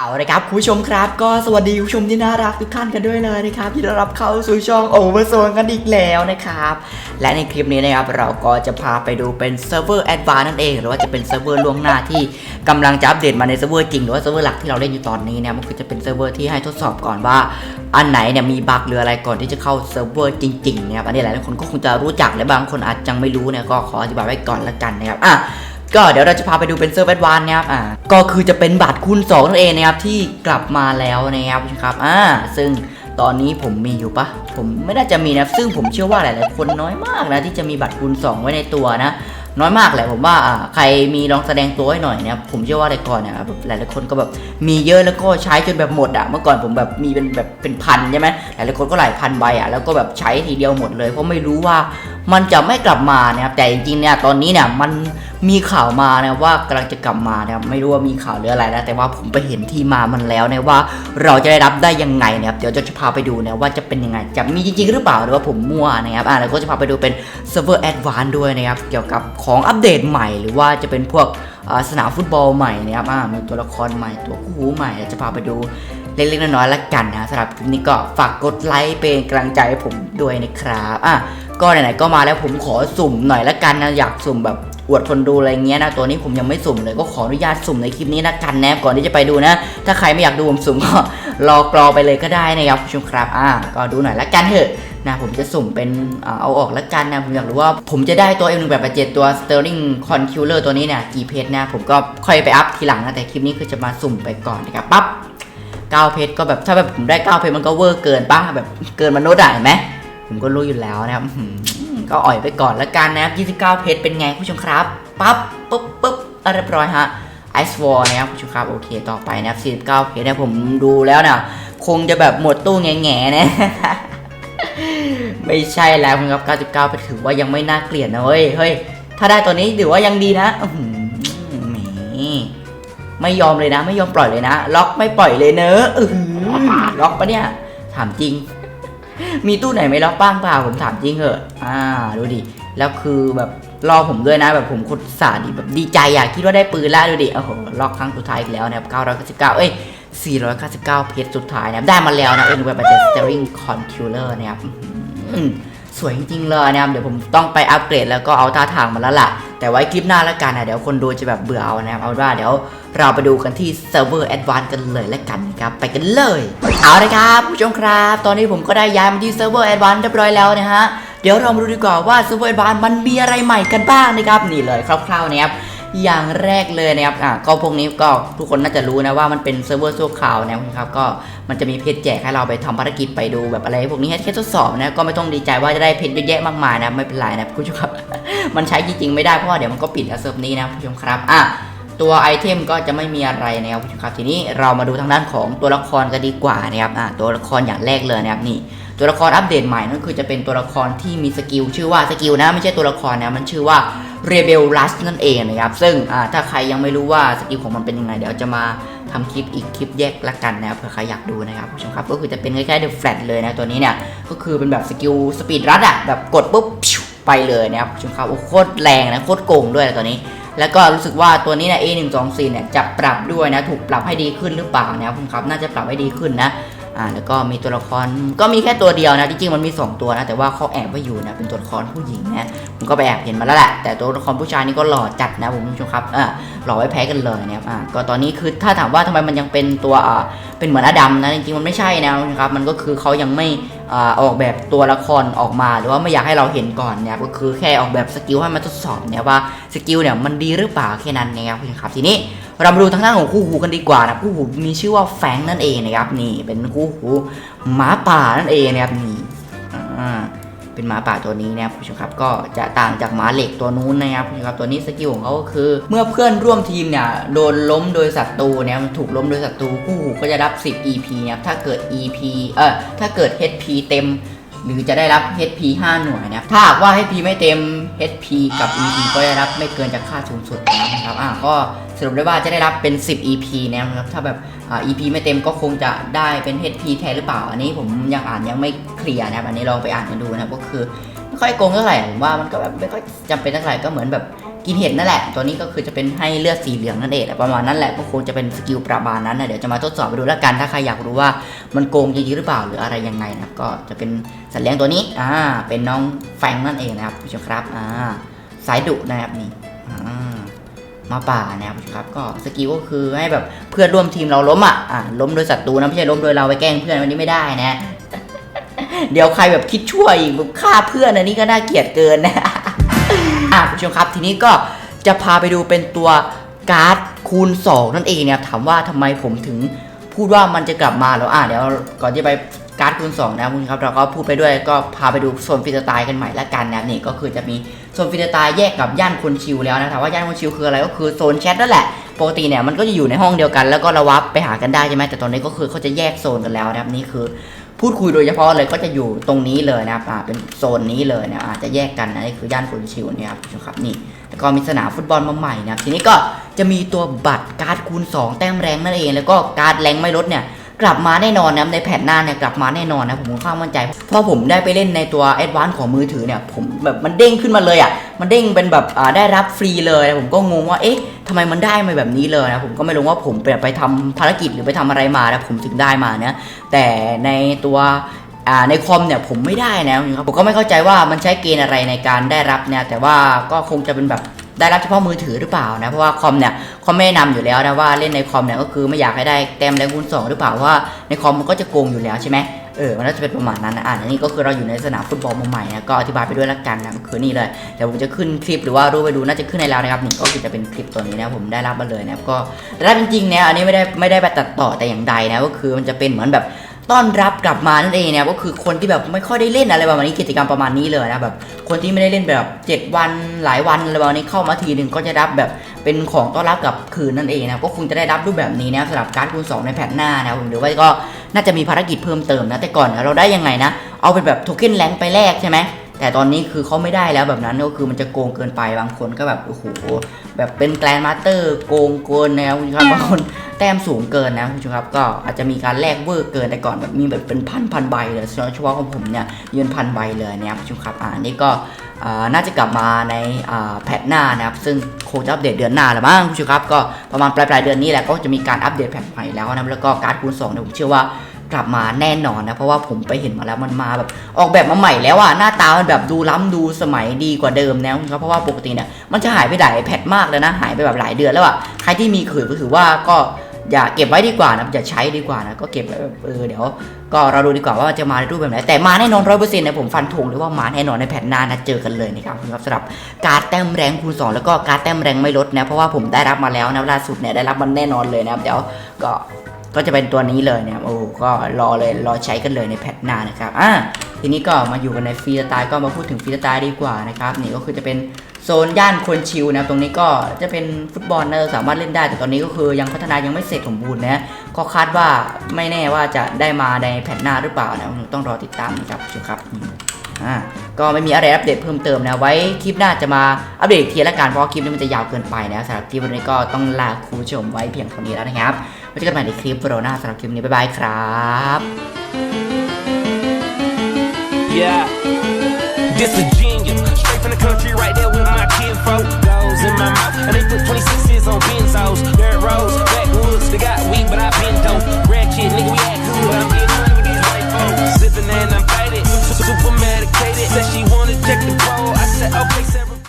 เอาละครับคุณผู้ชมครับ ก็สวัสดีคุณผู้ชมที่น่ารักทุกท่านกันด้วยเลยนะครับ ที่ได้รับเข้าสู่ช่องโอเวอร์โซนกันอีกแล้วนะครับ และในคลิปนี้นะครับเราก็จะพาไปดูเป็นเซิร์ฟเวอร์แอดวานนั่นเอง หรือว่าจะเป็นเซิร์ฟเวอร์ล่วงหน้าที่กำลังจะอัปเดตมาในเซิร์ฟเวอร์จริงหรือว่าเซิร์ฟเวอร์หลักที่เราเล่นอยู่ตอนนี้เนี่ยมันคือจะเป็นเซิร์ฟเวอร์ที่ให้ทดสอบก่อนว่า อันไหนเนี่ยมีบั๊กหรืออะไรก่อนที่จะเข้าเซิร์ฟเวอร์จริงๆนะครับอันนี้หลายคนก็คงจะรู้จักและบางคนอาจจะไม่รู้เนี่ยก็ขออธิบายไว้ก่อนละกันนะครับอะ ก็เดี๋ยวเราจะพาไปดูเป็นเซิร์ฟแอดวานนะครับอ่าก็คือจะเป็นบัตรคูณ2นั่นเองนะครับที่กลับมาแล้วนะครับครับอ่าซึ่งตอนนี้ผมมีอยู่ปะผมไม่น่าจะมีนะซึ่งผมเชื่อว่าหลายๆคนน้อยมากนะที่จะมีบัตรคูณ 2 ไว้ในตัวนะน้อยมากแหละผมว่าอ่าใครมีลองแสดงตัวให้หน่อยนะครับผมเชื่อว่าแต่ก่อนเนี่ยแบบหลายๆคนก็แบบมีเยอะแล้วก็ใช้จนแบบหมดอะเมื่อก่อนผมแบบมีเป็นแบบเป็นพันใช่ไหมหลายๆคนก็หลายพันใบอะแล้วก็แบบใช้ทีเดียวหมดเลยเพราะไม่รู้ว่ามันจะไม่กลับมานะครับแต่จริงๆเนี่ยตอนนี้เนี่ยมันมีข่าวมานะว่ากำลังจะกลับมานะครับไม่รู้ว่ามีข่าวหรืออะไรนะแต่ว่าผมไปเห็นที่มามันแล้วนะว่าเราจะได้รับได้ยังไงนะครับเดี๋ยวจะพาไปดูนะว่าจะเป็นยังไงจะมีจริงๆหรือเปล่าหรือว่าผมมั่วนะครับอ่าแล้วก็จะพาไปดูเป็นเซิร์ฟเวอร์แอดวานด้วยนะครับเกี่ยวกับของอัปเดตใหม่หรือว่าจะเป็นพวกสนามฟุตบอลใหม่นะครับอ่ามีตัวละครใหม่ตัวคู่หูใหม่จะพาไปดูเล็กๆน้อยๆแล้วกันนะสำหรับคลิปนี้ก็ฝากกดไลค์เป็นกำลังใจให้ผมด้วยนะครับอะ ก็ไหนๆก็มาแล้วผมขอสุ่มหน่อยละกันนะอยากสุ่มแบบอวดคนดูอะไรเงี้ยนะตัวนี้ผมยังไม่สุ่มเลยก็ขออนุญาตสุ่มในคลิปนี้ละกันนะก่อนที่จะไปดูนะ ถ้าใครไม่อยากดูผมสุ่มก็รอกรอไปเลยก็ได้นะครับคุณผู้ชมครับอะก็ดูหน่อยละกันเถอะนะผมจะสุ่มเป็นเอาออกละกันนะผมอยากรู้ว่าผมจะได้ตัว M187 ตัว Sterling Conculer ตัวนี้เนี่ยกี่เพชรนะผมก็ค่อยไปอัพทีหลังนะแต่คลิปนี้คือจะมาสุ่มไปก่อนนะครับปั๊บ9เพชรก็แบบถ้าแบบผมได้9เพชรมันก็เวอร์เกินป่ะแบบเกินมนุษย์อะเห็นไหม ผมก็รู้อยู่แล้วนะครับก็อ่อยไปก่อนละกันนะครับ29 เพชรเป็นไงผู้ชมครับปั๊บปุ๊บปุ๊บอะเรียบร้อยฮะไอซ์วอลนะครับผู้ชมครับโอเคต่อไปนะครับ49 เพชรนี่ยผมดูแล้วเนี่ยคงจะแบบหมดตู้แง่ๆนะไม่ใช่แล้วครับ 99 เพชรถือว่ายังไม่น่าเกลียดนะเว้ยเฮ้ยถ้าได้ตัวนี้ถือว่ายังดีนะแหมไม่ยอมเลยนะ ไม่ยอมปล่อยเลยนะ ล็อกไม่ปล่อยเลยเนอะล็อกปะเนี่ย ถามจริง มีตู้ไหนไม่ล็อกบ้างเปล่าผมถามจริงเหอะอ่าดูดิแล้วคือแบบรอผมด้วยนะแบบผมคนสาดีแบบดีใจอยากคิดว่าได้ปืนแล้วดูดิโอ้โหล็อกครั้งสุดท้ายอีกแล้วนะครับ999เอ้ย499เพชรสุดท้ายนะได้มาแล้วนะเอ็นเวบเจสเตอริงคอนคิวเลอร์นะครับ สวยจริงๆเลยนะครับเดี๋ยวผมต้องไปอัปเกรดแล้วก็เอาท่าทางมาแล้วล่ะ แต่ไว้คลิปหน้าละกันนะเดี๋ยวคนดูจะแบบเบื่อเอานะครับเอาว่าเดี๋ยวเราไปดูกันที่เซิร์ฟเวอร์แอดวานกันเลยแล้วกันนะครับไปกันเลยเอาละครับผู้ชมครับ ตอนนี้ผมก็ได้ย้ายมาที่เซิร์ฟเวอร์แอดวานเรียบร้อยแล้วนะฮะเดี๋ยวเรามาดูดีกว่าว่าเซิร์ฟเวอร์แอดวานมันมีอะไรใหม่กันบ้างนะครับนี่เลยคร่าวๆนะครับ อย่างแรกเลยนะครับอะก็พวกนี้ก็ทุกคนน่าจะรู้นะว่ามันเป็นเซิร์ฟเวอร์ชั่วคราวนะครับก็มันจะมีเพจแจกให้เราไปทำภารกิจไปดูแบบอะไรพวกนี้แค่ทดสอบนะก็ไม่ต้องดีใจว่าจะได้เพจเยอะแยะมากมายนะไม่เป็นไรนะคุณผู้ชมครับ มันใช้จริงๆไม่ได้เพราะว่าเดี๋ยวมันก็ปิดแล้วเซิร์ฟนี้นะผู้ชมครับอะตัวไอเทมก็จะไม่มีอะไรนะครับผู้ชมครับทีนี้เรามาดูทางด้านของตัวละครกันดีกว่านะครับอะตัวละครอย่างแรกเลยนะครับนี่ ตัวละครอัปเดตใหม่นั่นคือจะเป็นตัวละครที่มีสกิลชื่อว่าสกิลนะไม่ใช่ตัวละครนะมันชื่อว่า Rebel Rush นั่นเองนะครับซึ่งถ้าใครยังไม่รู้ว่าสกิลของมันเป็นยังไงเดี๋ยวจะมาทำคลิปอีกคลิปแยกละกันนะครับเผื่อใครอยากดูนะครับผู้ชมครับก็คือจะเป็นคล้ายๆ The Flat เลยนะตัวนี้เนี่ยก็คือเป็นแบบสกิลสปีดรัดอะแบบกดปุ๊บไปเลยนะครับผู้ชมครับโอ้โคตรแรงนะโคตรโกงด้วยนะตัวนี้ แล้วก็รู้สึกว่าตัวนี้เนี่ย A124 เนี่ยจะปรับด้วยนะถูกปรับให้ดีขึ้นหรือเปล่านะครับคุณครับน่าจะปรับให้ดีขึ้นนะ อ่าแล้วก็มีตัวละครก็มีแค่ตัวเดียวนะจริงๆมันมี 2 ตัวนะแต่ว่าเขาแอบไว้อยู่นะเป็นตัวละครผู้หญิงนะผมก็ไปแอบเห็นมาแล้วแหละแต่ตัวละครผู้ชายนี่ก็หล่อจัดนะผมผู้ชมครับอ่าหล่อไว้แพ้กันเลยนะครับอ่าก็ตอนนี้คือถ้าถามว่าทำไมมันยังเป็นตัวอ่า เป็นเหมือนอดัมนะจริงๆมันไม่ใช่นะคุณผู้ชมครับมันก็คือเขายังไม่อออกแบบตัวละครออกมา หรือว่าไม่อยากให้เราเห็นก่อนเนี่ยก็คือแค่ออกแบบสกิลให้มาทดสอบเนี่ยว่าสกิลเนี่ยมันดีหรือเปล่าแค่นั้นนะครับคุณครับทีนี้เรามาดูทางด้านของคู่หูกันดีกว่านะคู่หูมีชื่อว่าแฟงนั่นเองนะครับนี่เป็นคู่หูหมาป่านั่นเองนะครับนี่อ่า เป็นหมาป่าตัวนี้นะครับผู้ชมครับก็จะต่างจากหมาเหล็กตัวนู้นนะครับผู้ชมครับตัวนี้สกิลของเขาก็คือ เมื่อเพื่อนร่วมทีมเนี่ยโดนล้มโดยศัตรูเนี่ยถูกล้มโดยศัตรูคู่หูก็จะรับ 10 EP นะครับถ้าเกิด EP เออถ้าเกิด HP เต็ม หรือจะได้รับ HP 5 หน่วยนะครับถ้าหากว่า HP ไม่เต็ม HP กับ EP ก็ได้รับไม่เกินจากค่าสูงสุดนะครับอ่าก็สรุปได้ว่าจะได้รับเป็น 10 EP นะครับถ้าแบบอ่า EP ไม่เต็มก็คงจะได้เป็น HP แทนหรือเปล่า อันนี้ผมยังอ่านยังไม่เคลียร์นะครับอันนี้ลองไปอ่านกันดูนะครับก็คือไม่ค่อยโกงเท่าไหร่ผมว่ามันก็แบบไม่ค่อยจำเป็นเท่าไหร่ก็เหมือนแบบ กินเห็ดนั่นแหละ ตัวนี้ก็คือจะเป็นให้เลือดสีเหลืองนั่นเองประมาณนั้นแหละก็คงจะเป็นสกิลประมาณนั้นนะเดี๋ยวจะมาทดสอบไปดูแล้วกันถ้าใครอยากรู้ว่ามันโกงจริงหรือเปล่าหรืออะไรยังไงนะครับก็จะเป็นสัตว์เลี้ยงตัวนี้อ่าเป็นน้องแฟงนั่นเองนะครับผู้ชมครับอ่าสายดุนะครับนี่อ่ามาป่านะครับผู้ชมครับก็สกิลก็คือให้แบบเพื่อนร่วมทีมเราล้มอะอ่าล้มโดยศัตรูนะไม่ใช่ล้มโดยเราไปแกล้งเพื่อนวันนี้ไม่ได้นะเดี๋ยวใครแบบคิดชั่วอีกฆ่าเพื่อนอันนี้ก็น่าเกลียดเกินนะ อะคุณผู้ชมครับ ทีนี้ก็จะพาไปดูเป็นตัวการ์ดคูณ 2 นั่นเองเนี่ยถามว่าทำไมผมถึงพูดว่ามันจะกลับมาแล้วอะเดี๋ยวก่อนที่ไปการ์ดคูณ2นะคุณผู้ชมครับเราก็พูดไปด้วยก็พาไปดูโซนฟรีสตล์กันใหม่ละกันนะนี่ก็คือจะมีโซนฟรีสตล์แยกกับย่านคนชิลแล้วนะถามว่าย่านคนชิลคืออะไรก็คือโซนแชทนั่นแหละปกติเนี่ยมันก็จะอยู่ในห้องเดียวกัน แล้วก็ราวับไปหากันได้ใช่ไหมแต่ตอนนี้ก็คือเขาจะแยกโซนกันแล้วนะครับนี่คือ พูดคุยโดยเฉพาะเลยก็จะอยู่ตรงนี้เลยนะครับอ่าเป็นโซนนี้เลยนะอาจจะแยกกันนะนี่คือย่านคนชิวนี่ครับชครับนี่แล้วก็มีสนามฟุตบอลมาใหม่นะครับทีนี้ก็จะมีตัวบัตรการ์ดคูณ 2 แต้มแรงนั่นเอง แล้วก็การ์ดแรงไม่ลดเนี่ย กลับมาแน่นอนนะครับในแผ่นหน้าเนี่ยกลับมาแน่นอนนะผมค่อนข้างมั่นใจ เพราะผมได้ไปเล่นในตัวแอดวานซ์ของมือถือเนี่ยผมแบบมันเด้งขึ้นมาเลยอะมันเด้งเป็นแบบอ่าได้รับฟรีเลยนะผมก็งงว่าเอ๊ะทำไมมันได้มาแบบนี้เลยนะผมก็ไม่รู้ว่าผมไปไปทำภารกิจหรือไปทำอะไรมานะผมถึงได้มานะแต่ในตัวอ่าในคอมเนี่ยผมไม่ได้นะครับผมก็ไม่เข้าใจว่ามันใช้เกณฑ์อะไรในการได้รับเนี่ยแต่ว่าก็คงจะเป็นแบบ ได้รับเฉพาะมือถือหรือเปล่านะเพราะว่าคอมเนี่ยคอมไม่แนะนำอยู่แล้วนะว่าเล่นในคอมเนี่ยก็คือไม่อยากให้ได้แต้มแรงคูณสองหรือเปล่าเพราะว่าในคอมมันก็จะโกงอยู่แล้วใช่ไหมเออมันน่าจะเป็นประมาณนั้นนะอ่านนี่ก็คือเราอยู่ในสนามฟุตบอลมาใหม่นะก็อธิบายไปด้วยละกันนะคือนี่เลยเดี๋ยวผมจะขึ้นคลิปหรือว่ารูปไปดูน่าจะขึ้นในแล้วนะครับนี่ก็คือจะเป็นคลิปตัวนี้นะผมได้รับมาเลยนะก็ได้รับจริงๆเนี่ยอันนี้ไม่ได้ไม่ได้ไปตัดต่อแต่อย่างใดนะก็คือมันจะเป็นเหมือนแบบ ต้อนรับกลับมานั่นเองเนี่ยก็คือคนที่แบบไม่ค่อยได้เล่นอะไรประมาณนี้กิจกรรมประมาณนี้เลยนะแบบคนที่ไม่ได้เล่นแบบ 7 วันหลายวันอะไรประมาณนี้เข้ามาทีหนึ่งก็จะรับแบบเป็นของต้อนรับกลับคืนนั่นเองนะก็คงจะได้รับรูปแบบนี้นะสำหรับการ์ดคูณ2ในแผ่นหน้านะผมหรือว่าก็น่าจะมีภารกิจเพิ่มเติมนะแต่ก่อนเราได้ยังไงนะ เอาเป็นแบบโทเค็นแรงไปแลกใช่ไหมแต่ตอนนี้คือเขาไม่ได้แล้วแบบนั้นก็คือมันจะโกงเกินไปบางคนก็แบบโอ้โหแบบเป็นแกลนมาสเตอร์โกงเกินนะครับบางคน แต้มสูงเกินนะคุณผู้ชมครับก็อาจจะมีการแลกเวอร์เกินแต่ก่อนแบบมีแบบเป็นพันพันใบเลยเฉพาะของผมเนี่ยยืนพันใบเลยนะครับคุณผู้ชมครับอ่านี่ก็น่าจะกลับมาในอ่าแพทหน้านะครับ ซึ่งคงจะอัปเดตเดือนหน้าแหละมั้งคุณผู้ชมครับก็ประมาณปลายปลายเดือนนี้แหละก็จะมีการอัปเดตแพทใหม่แล้วนะแล้วก็การคูณ2เนี่ยผมเชื่อว่ากลับมาแน่นอนนะ เพราะว่าผมไปเห็นมาแล้วมันมาแบบออกแบบมาใหม่แล้วอะหน้าตามันแบบดูล้ำดูสมัยดีกว่าเดิมแล้วครับเพราะว่าปกติเนี่ยมันจะหายไปหลายแพทมากเลยนะ หายไปแบบหลายเดือนแล้วอะใครที่มีเขืนก็ถือว่าก็ อย่าเก็บไว้ดีกว่านะอย่าใช้ดีกว่านะก็เก็บไว้แบบเออเดี๋ยว ก็เราดูดีกว่าว่ามันจะมาในรูปแบบไหนแต่มาแน่นอนร้อยเปอร์เซ็นต์นะผมฟันธงเลยว่ามาแน่นอนในแผ่นหน้านะเจอกันเลยนะครับสำหรับการแต้มแรงคูณ2แล้วก็การแต้มแรงไม่ลดนะเพราะว่าผมได้รับมาแล้วนะล่าสุดเนี่ยได้รับมันแน่นอนเลยนะครับเดี๋ยวก็ก็จะเป็นตัวนี้เลยเนะครับโอ้ก็รอเลยรอใช้กันเลยในแพทหน้านะครับอะทีนี้ก็มาอยู่กันในฟรีสไตล์ก็มาพูดถึงฟรีสไตล์ดีกว่านะครับนี่ก็คือจะเป็น โซนย่านควนชิลนะครับตรงนี้ก็จะเป็นฟุตบอลนะสามารถเล่นได้แต่ตอนนี้ก็คือยังพัฒนายังไม่เสร็จสมบูรณ์นะก็คาดว่าไม่แน่ว่าจะได้มาในแผ่นหน้าหรือเปล่านะต้องรอติดตามนะครับชมครับอ่าก็ไม่มีอะไรอัปเดตเพิ่มเติมนะไว้คลิปหน้าจะมาอัปเดตอีกทีละกันเพราะคลิปนี้มันจะยาวเกินไปนะสำหรับคลิปวันนี้ก็ต้องลาคุณผู้ชมไว้เพียงเท่านี้แล้วนะครับไว้เจอกันใหม่ในคลิปวิดีโอหน้าสำหรับคลิปนี้บ๊ายบายครับ Yeah. This a